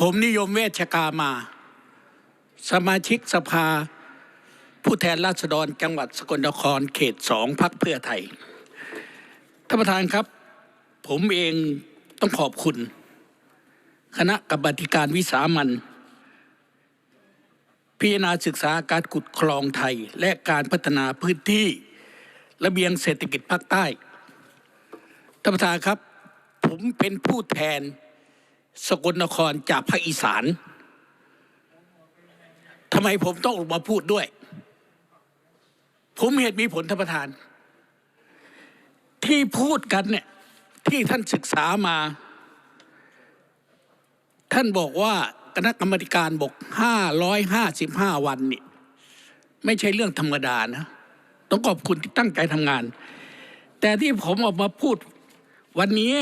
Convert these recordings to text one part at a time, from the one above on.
ผมนิยมเวชกามา สมาชิกสภา ผู้แทนราษฎรจังหวัดสกลนครเขตสองพักเพื่อไทยท่านประธานครับ ผมเองต้องขอบคุณ คณะกรรมการวิสามันพิจารณาศึกษาการขุดคลองไทยและการพัฒนาพื้นที่ระเบียงเศรษฐกิจภาคใต้ท่านประธานครับ ผมเป็นผู้แทน สกลนครจากภาคอีสานทำไมผมต้องออกมาพูดด้วย ผมเหตุมีผลท่านประธาน ที่พูดกันเนี่ยที่ท่านศึกษามา ท่านบอกว่าคณะกรรมการบอกห้าร้อยห้าสิบห้าวันนี่ไม่ใช่เรื่องธรรมดานะ ต้องขอบคุณที่ตั้งใจทำงาน แต่ที่ผมออกมาพูดวันนี้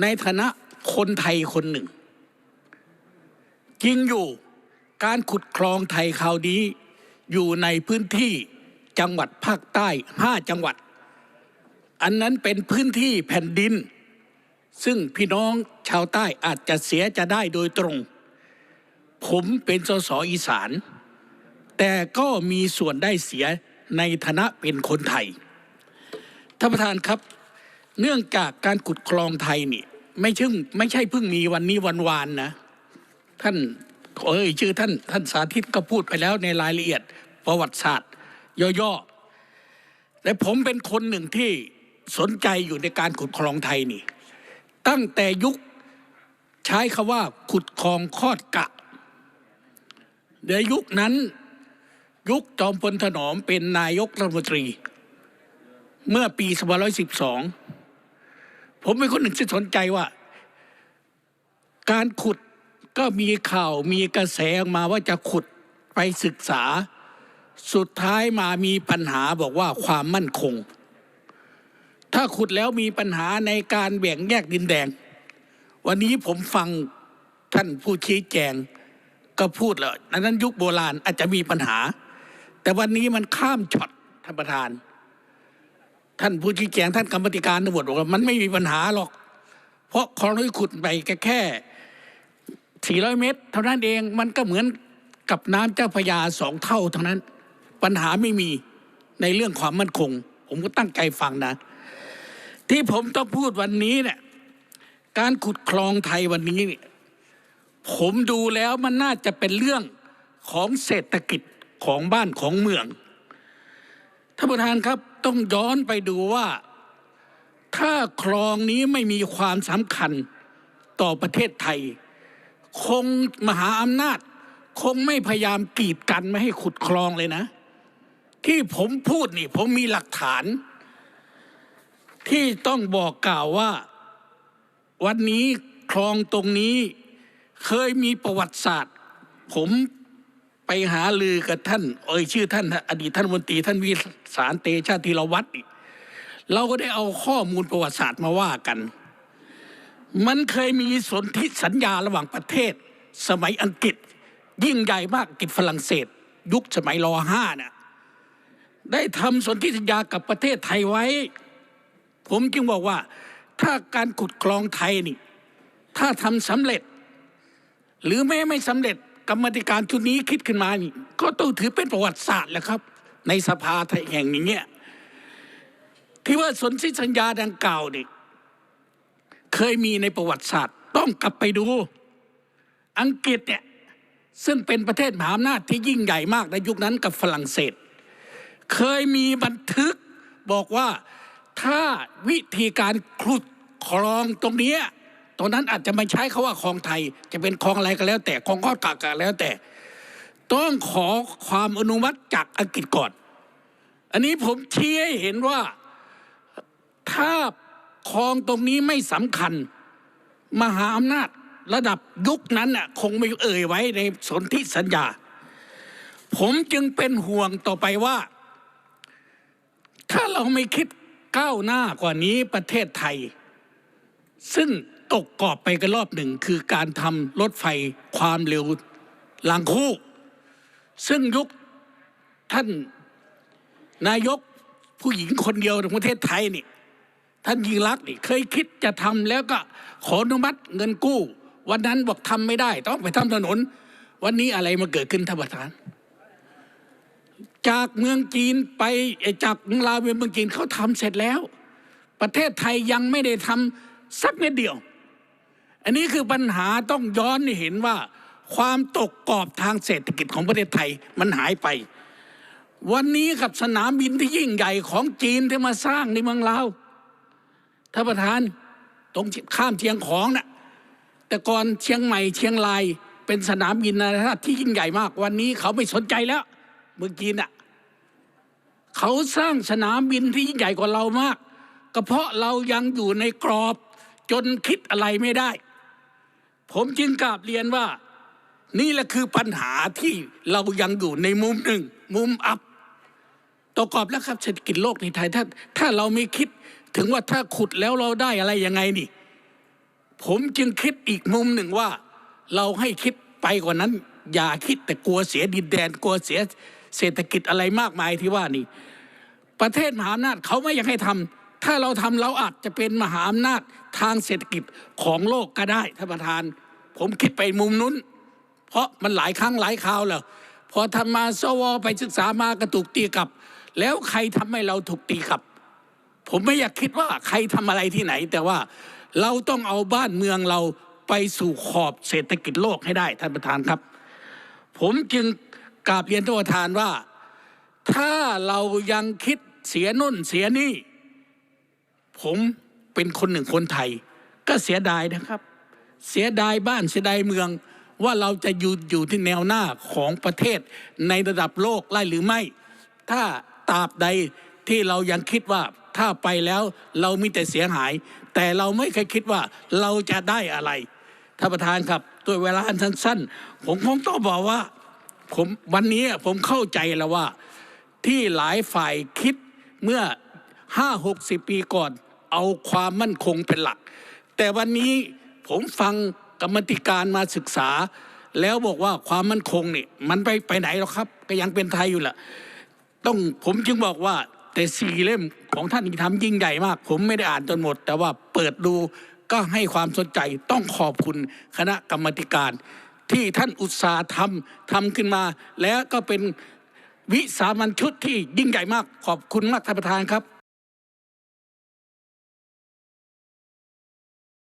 ในฐานะ คนไทยคนหนึ่ง จริงอยู่การขุดคลองไทยคราวนี้ อยู่ในพื้นที่จังหวัดภาคใต้ห้าจังหวัด อันนั้นเป็นพื้นที่แผ่นดิน ซึ่งพี่น้องชาวใต้อาจจะเสียจะได้โดยตรง ผมเป็นสสอีสาน แต่ก็มีส่วนได้เสียในฐานะเป็นคนไทยท่านประธานครับ เนื่องจากการขุดคลองไทยนี่ ไม่ใช่ไม่ใช่เพิ่งมีวันนี้วันวานนะ ท่านเอ้ยชื่อท่านท่านสาธิตก็พูดไปแล้วในรายละเอียดประวัติศาสตร์ ย่อๆแต่ผมเป็นคนหนึ่งที่สนใจอยู่ในการขุดคลองไทยนี่ ตั้งแต่ยุคใช้คาว่า ขุดคลองคอดกะ ในยุคนั้นยุคจอมพลถนอมเป็นนายกรัฐมนตรี เมื่อปี 2512 ผมเป็นคนหนึ่งที่สนใจว่า การขุดก็มีข่าวมีกระแสออกมาว่าจะขุดไปศึกษา สุดท้ายมามีปัญหาบอกว่าความมั่นคง ถ้าขุดแล้วมีปัญหาในการแบ่งแยกดินแดง วันนี้ผมฟังท่านผู้ชี้แจงก็พูดแล้วนั้นยุคโบราณอาจจะมีปัญหา แต่วันนี้มันข้ามช็อตท่านประธาน ท่านผู้ชี้แจงท่านกรรมธิการตำรวจบอกว่ามันไม่มีปัญหาหรอก เพราะคลองที่ขุดไปแค่แค่400 เมตร เท่านั้นเองมันก็เหมือนกับน้ำเจ้าพยาสองเท่าเท่านั้น ปัญหาไม่มีในเรื่องความมั่นคง ผมก็ตั้งใจฟังนะ ที่ผมต้องพูดวันนี้เนี่ยการขุดคลองไทยวันนี้เนี่ยผมดูแล้วมันน่าจะเป็นเรื่องของเศรษฐกิจของบ้านของเมืองท่านประธานครับ ต้องย้อนไปดูว่า ถ้าคลองนี้ไม่มีความสำคัญต่อประเทศไทย คงมหาอำนาจ คงไม่พยายามกีดกันไม่ให้ขุดคลองเลยนะ ที่ผมพูดนี่ ผมมีหลักฐาน ที่ต้องบอกกล่าวว่า วันนี้คลองตรงนี้เคยมีประวัติศาสตร์ ผม หาลือกับท่านเอ่ยชื่อท่าน อดีตท่านมนตรีท่านวิสารเตชาธีรวัตรเราก็ได้เอาข้อมูลประวัติศาสตร์มาว่ากัน มันเคยมีสนธิสัญญาระหว่างประเทศ สมัยอังกฤษ ยิ่งใหญ่มากอังกฤษฝรั่งเศส ยุคสมัยรอห้าน่ะได้ทำสนธิสัญญากับประเทศไทยไว้ ผมจึงบอกว่า ถ้าการขุดคลองไทยนี่ ถ้าทำสำเร็จ หรือแม้ไม่สำเร็จ กรรมธิการชุดนี้คิดขึ้นมานี่ก็ต้องถือเป็นประวัติศาสตร์แหละครับ ในสภาไทยแห่งนี้เนี่ยที่ว่าสนธิสัญญาดังกล่าวนี่เคยมีในประวัติศาสตร์ ต้องกลับไปดู อังกฤษเนี่ยซึ่งเป็นประเทศมหาอำนาจที่ยิ่งใหญ่มากในยุคนั้นกับฝรั่งเศส เคยมีบันทึกบอกว่าถ้าวิธีการขุดคลองตรงนี้ ตรงนั้นอาจจะไม่ใช้คาว่าคลองไทย จะเป็นคลองอะไรก็แล้ว แต่คลองข้อกากก็แล้วแต่ ต้องขอความอนุมัติจากอังกฤษก่อน อันนี้ผมชี้ให้เห็นว่าถ้าคลองตรงนี้ไม่สำคัญ มหาอำนาจระดับยุคนั้นน่ะคงไม่เอ่ยไว้ในสนธิสัญญา ผมจึงเป็นห่วงต่อไปว่า ถ้าเราไม่คิดก้าวหน้ากว่านี้ประเทศไทย ซึ่ง ตกกรอบไปกันรอบหนึ่งคือการทำรถไฟความเร็วลางคู่ ซึ่งยุคท่านนายกผู้หญิงคนเดียวในประเทศไทยนี่ท่านยิ่งรักนี่เคยคิดจะทำแล้วก็ขออนุมัติเงินกู้ วันนั้นบอกทำไม่ได้ ต้องไปทำถนน วันนี้อะไรมาเกิดขึ้นท่านประธาน จากเมืองจีนไปจากลาวเมืองจีนเขาทำเสร็จแล้ว ประเทศไทยยังไม่ได้ทำสักนิดเดียว อันนี้คือปัญหาต้องย้อนให้เห็นว่า ความตกกรอบทางเศรษฐกิจของประเทศไทยมันหายไป วันนี้กับสนามบินที่ยิ่งใหญ่ของจีนที่มาสร้างในเมืองลาวท่านประธานตรงข้ามเชียงของน่ะแต่ก่อนเชียงใหม่เชียงรายเป็นสนามบินนานาชาติที่ยิ่งใหญ่มาก วันนี้เขาไม่สนใจแล้วเมืองจีนอะเขาสร้างสนามบินที่ยิ่งใหญ่กว่าเรามากก็เพราะเรายังอยู่ในกรอบจนคิดอะไรไม่ได้ ผมจึงกราบเรียนว่า นี่แหละคือปัญหาที่เรายังอยู่ในมุมหนึ่ง มุมอับตกกรอบแล้วครับเศรษฐกิจโลกในไทยถ้าถ้าเราไม่คิดถึงว่าถ้าขุดแล้วเราได้อะไรยังไงนี่ ผมจึงคิดอีกมุมหนึ่งว่า เราให้คิดไปกว่านั้น อย่าคิดแต่กลัวเสียดินแดนกลัวเสียเศรษฐกิจอะไรมากมายที่ว่านี่ ประเทศมหาอำนาจเขาไม่อยากให้ทำถ้าเราทำเราอาจจะเป็นมหาอำนาจทางเศรษฐกิจของโลกก็ได้ท่านประธาน ผมคิดไปมุมนู้น เพราะมันหลายครั้งหลายคราวแล้วพอทำมาสวไปศึกษามากระตุกตีกลับ แล้วใครทำให้เราถูกตีกลับ ผมไม่อยากคิดว่าใครทำอะไรที่ไหน แต่ว่าเราต้องเอาบ้านเมืองเราไปสู่ขอบเศรษฐกิจโลกให้ได้ท่านประธานครับ ผมจึงกราบเรียนท่านประธานว่า ถ้าเรายังคิดเสียนุ่นเสียนี่ ผมเป็นคนหนึ่งคนไทย ก็เสียดายนะครับ เสียดายบ้านเสียดายเมือง ว่าเราจะอยู่อยู่ที่แนวหน้าของประเทศในระดับโลกไล่หรือไม่ ถ้าตราบใดที่เรายังคิดว่าถ้าไปแล้วเรามีแต่เสียหาย แต่เราไม่เคยคิดว่าเราจะได้อะไรท่านประธานครับด้วยเวลาอันสั้นๆ ผมคงต้องบอกว่าผมวันนี้ผมเข้าใจแล้วว่า ที่หลายฝ่ายคิดเมื่อห้าหกสิบปีก่อน เอาความมั่นคงเป็นหลัก แต่วันนี้ ผมฟังกรรมติการมาศึกษา แล้วบอกว่าความมั่นคงนี่มันไปไปไหนหรอกครับ ก็ยังเป็นไทยอยู่แหละต้องผมจึงบอกว่าแต่สี่เล่มของท่านที่ทำยิ่งใหญ่มาก ผมไม่ได้อ่านจนหมด แต่ว่าเปิดดูก็ให้ความสนใจต้องขอบคุณคณะกรรมติการที่ท่านอุตสาห์ทำทำขึ้นมา แล้วก็เป็นวิสามันชุดที่ยิ่งใหญ่มากขอบคุณมากท่านประธานครับ